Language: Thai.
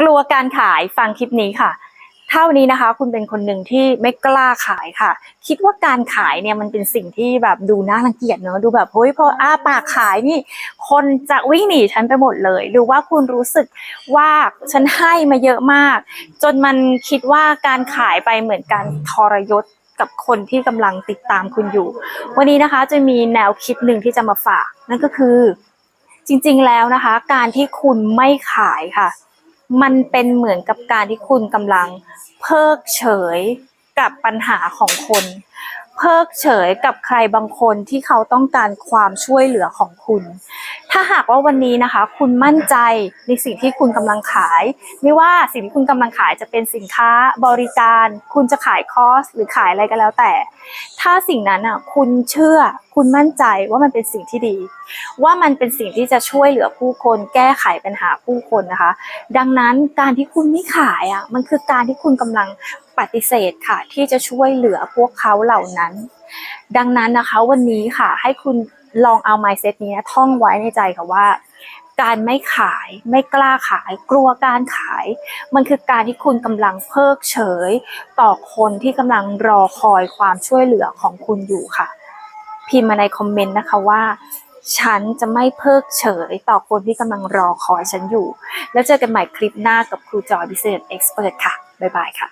กลัวการขายฟังคลิปนี้ค่ะ เท่านี้นะคะ คุณเป็นคนหนึ่งที่ไม่กล้าขายค่ะ คิดว่าการขายเนี่ยมันเป็นสิ่งที่แบบดูน่ารังเกียจเนอะดูแบบเฮ้ยพออ้าปากขายนี่ คนจะวิ่งหนีฉันไปหมดเลย หรือว่าคุณรู้สึกว่าฉันให้มาเยอะมาก จนมันคิดว่าการขายไปเหมือนการทรยศกับคนที่กำลังติดตามคุณอยู่ วันนี้นะคะจะมีแนวคิดหนึ่งที่จะมาฝาก นั่นก็คือ จริง ๆ แล้วนะคะ การที่คุณไม่ขายค่ะ มันเป็นเหมือนกับการที่คุณกำลังเพิกเฉยกับปัญหาของคน เพิกเฉยกับใครบางคนที่เขาต้องการความช่วยเหลือของคุณ ถ้าหากว่าวันนี้นะคะ คุณมั่นใจในสิ่งที่คุณกำลังขาย ไม่ว่าสิ่งที่คุณกำลังขายจะเป็นสินค้าบริการ คุณจะขายคอร์สหรือขายอะไรก็แล้วแต่ ถ้าสิ่งนั้นอะคุณเชื่อคุณมั่นใจว่ามันเป็นสิ่งที่ดี ว่ามันเป็นสิ่งที่จะช่วยเหลือผู้คนแก้ไขปัญหาผู้คนนะคะ ดังนั้นการที่คุณไม่ขายอะมันคือการที่คุณกำลัง ปฏิเสธค่ะ ที่จะช่วยเหลือพวกเขาเหล่านั้น ดังนั้นนะคะวันนี้ค่ะ ให้คุณลองเอา mindset นี้ท่องไว้ในใจค่ะว่า การไม่ขายไม่กล้าขาย กลัวการขาย มันคือการที่คุณกำลังเพิกเฉย ต่อคนที่กำลังรอคอยความช่วยเหลือของคุณอยู่ค่ะ พิมพ์มาในคอมเมนต์นะคะว่าฉันจะไม่เพิกเฉยต่อคนที่กำลังรอคอยฉันอยู่ แล้วเจอกันใหม่คลิปหน้ากับครูจอย Business Expert ค่ะ บ๊ายบายค่ะ